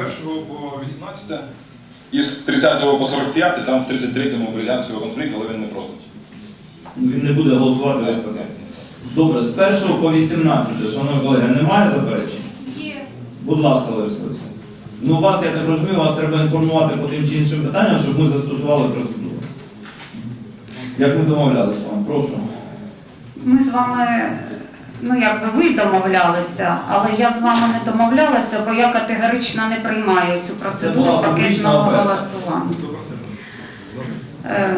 1 по 18 із 30 по 45, там в 33-му Березянського конфлікт, але він не проти. Він не буде голосувати за СПД. Добре, з 1 по 18, шановні колеги, немає заперечень? Є. Будь ласка, Лариса Олексійовна. Ну, вас, я так розумію, вас треба інформувати по тим чи іншим питанням, щоб ми застосували процедуру. Як ми домовлялися з вами? Прошу. Ми з вами, ну якби ви домовлялися, але я з вами не домовлялася, бо я категорично не приймаю цю процедуру пакетного голосування. Е,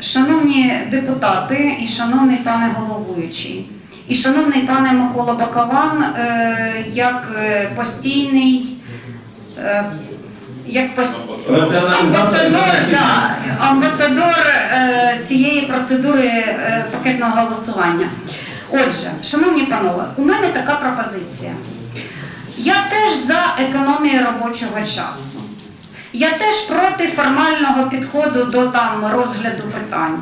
Шановні депутати і шановний пане головуючий, і шановний пане Микола Бакован, е, як е, постійний, е, як амбасадор, да, амбасадор е, цієї процедури е, пакетного голосування. Отже, шановні панове, у мене така пропозиція. Я теж за економію робочого часу. Я теж проти формального підходу до там розгляду питань.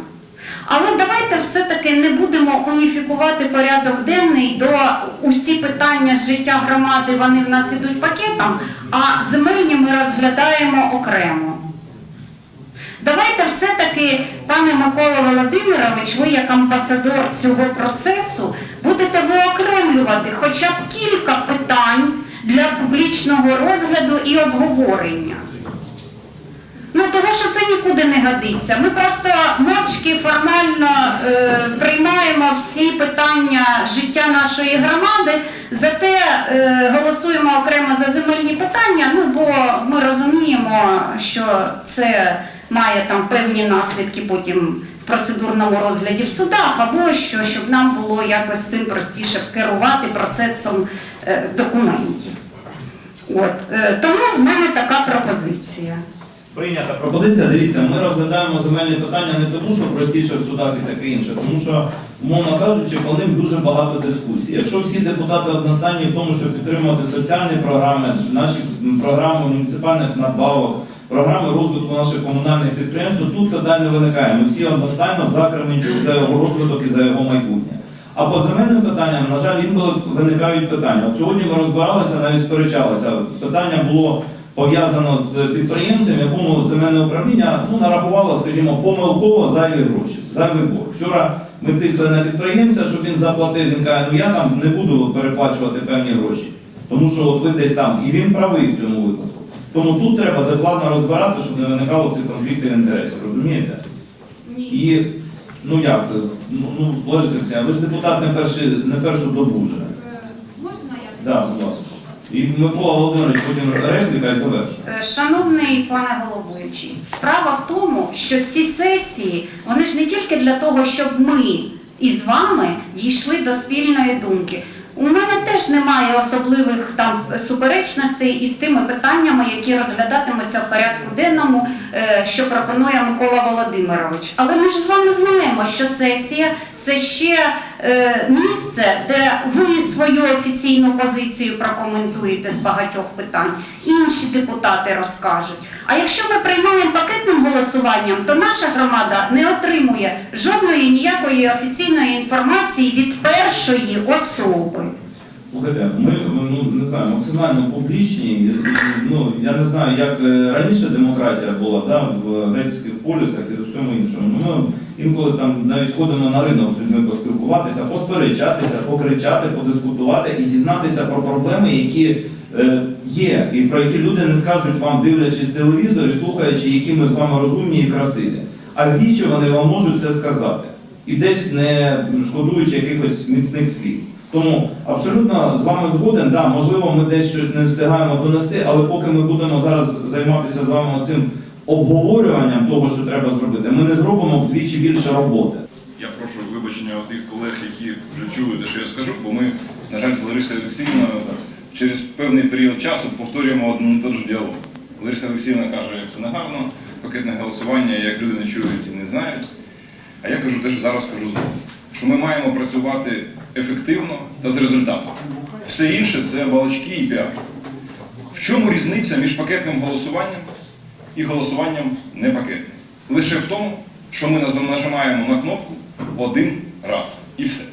Але давайте все-таки не будемо уніфікувати порядок денний до усі питання життя громади, вони в нас ідуть пакетом, а земельні ми розглядаємо окремо. Давайте все-таки, пане Микола Володимирович, ви як амбасадор цього процесу будете виокремлювати хоча б кілька питань для публічного розгляду і обговорення. Ну, того, що це нікуди не годиться. Ми просто мовчки формально е, приймаємо всі питання життя нашої громади, зате е, голосуємо окремо за земельні питання, ну бо ми розуміємо, що це має там певні наслідки потім в процедурному розгляді в судах, або що, щоб нам було якось цим простіше керувати процесом е, документів. От, е, тому в мене така пропозиція. Прийнята пропозиція. Дивіться, ми розглядаємо земельні питання не тому, що простіше в судах і таке інше, тому що, умовно кажучи, по ним дуже багато дискусій. Якщо всі депутати одностайні в тому, щоб підтримувати соціальні програми, наші програми муніципальних надбавок, програми розвитку наших комунальних підприємств, то тут питань не виникає. Ми всі одностайно за Кременчук, за його розвиток і за його майбутнє. А по земельним питанням, на жаль, інколи виникають питання. От сьогодні ми розбиралися, навіть сперечалися. Питання було пов'язано з підприємцем, якому земельне управління ну, нарахувало, скажімо, помилково зайві гроші, зайвий борг. Вчора ми тисли на підприємця, щоб він заплатив. Він каже, ну я там не буду переплачувати певні гроші, тому що от ви десь там. І він правий в цьому випадку. Тому тут треба докладно розбирати, щоб не виникало цих конфліктів інтересів, розумієте? Ні. І ну як, ну, ну Олексіївна, ви ж депутат не, перший, не першу добу вже. Можна я? Да, будь ласка. І Микола Володимирович потім репліка і завершує. Е, Шановний пане головуючий, справа в тому, що ці сесії вони ж не тільки для того, щоб ми із вами дійшли до спільної думки. У мене теж немає особливих там суперечностей із тими питаннями, які розглядатимуться в порядку денному, е, що пропонує Микола Володимирович. Але ми ж з вами знаємо, що сесія це ще е, місце, де ви свою офіційну позицію прокоментуєте з багатьох питань, інші депутати розкажуть. А якщо ми приймаємо пакетним голосуванням, то наша громада не отримує жодної ніякої офіційної інформації від першої особи. Слухайте, ми ну не знаю, максимально публічні. Ну я не знаю, як е, раніше демократія була да, в грецьких полісах і в всьому іншому. Ну ми інколи там навіть ходимо на ринок з людьми поспілкуватися, посперечатися, покричати, подискутувати і дізнатися про проблеми, які е, є, і про які люди не скажуть вам, дивлячись телевізор і слухаючи, які ми з вами розумні і красиві. А в вічі вони вам можуть це сказати. І десь не шкодуючи якихось міцних слів. Тому абсолютно з вами згоден, да, можливо, ми десь щось не встигаємо донести, але поки ми будемо зараз займатися з вами цим обговорюванням того, що треба зробити, ми не зробимо вдвічі більше роботи. Я прошу вибачення у тих колег, які вже чули те, що я скажу, бо ми, на жаль, з Ларисою Олексіївною через певний період часу повторюємо один і той же діалог. Лариса Олексіївна каже, як це негарно, пакетне голосування, як люди не чують і не знають. А я кажу те, що зараз кажу знову, що ми маємо працювати ефективно та з результатом. Все інше це балачки і піар. В чому різниця між пакетним голосуванням і голосуванням не пакетним? Лише в тому, що ми нажимаємо на кнопку один раз і все.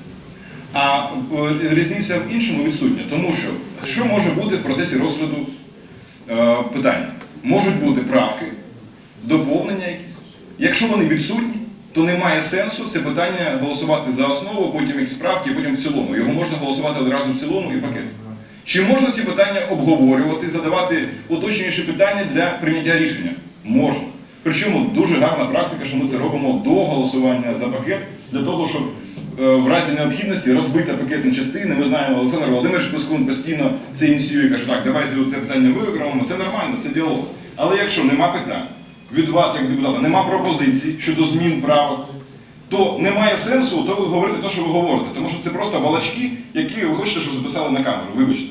А е, різниця в іншому відсутня, тому що що може бути в процесі розгляду е, питання. Можуть бути правки, доповнення якісь. Якщо вони відсутні, то немає сенсу це питання голосувати за основу, потім якісь правки, і потім в цілому. Його можна голосувати одразу в цілому і пакетом. Чи можна ці питання обговорювати, задавати уточніші питання для прийняття рішення? Можна. Причому дуже гарна практика, що ми це робимо до голосування за пакет, для того, щоб е, в разі необхідності розбити пакет на частини. Ми знаємо, Олександр Володимирович Пескун постійно це ініціює, каже, так, давайте це питання виокремимо, це нормально, це діалог. Але якщо нема питань від вас, як депутата, нема пропозицій щодо змін правок, то немає сенсу то говорити те, що ви говорите, тому що це просто балачки, які ви хочете, щоб записали на камеру. Вибачте.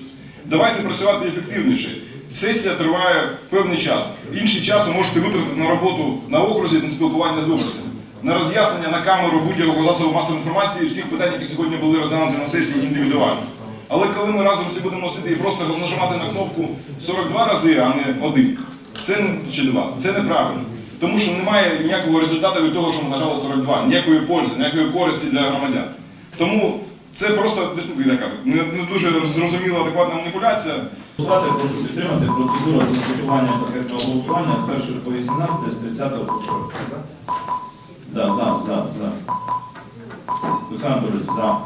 Давайте працювати ефективніше. Сесія триває певний час. Інший час ви можете витратити на роботу на окрузі, на спілкування з виборцями, на роз'яснення на камеру будь-якого засобу масової інформації всіх питань, які сьогодні були розглянуті на сесії індивідуально. Але коли ми разом всі будемо сидіти і просто нажимати на кнопку 42 рази, а не один, це чи два, це неправильно. Тому що немає ніякого результату від того, що ми нажали 42, ніякої пользи, ніякої користі для громадян. Тому це просто ну, не, не дуже зрозуміла адекватна маніпуляція. Депутати, прошу підтримати процедуру застосування пакетного голосування з 1 по 18, з 30 по 40. За? Да, за, за, за. Олександр за.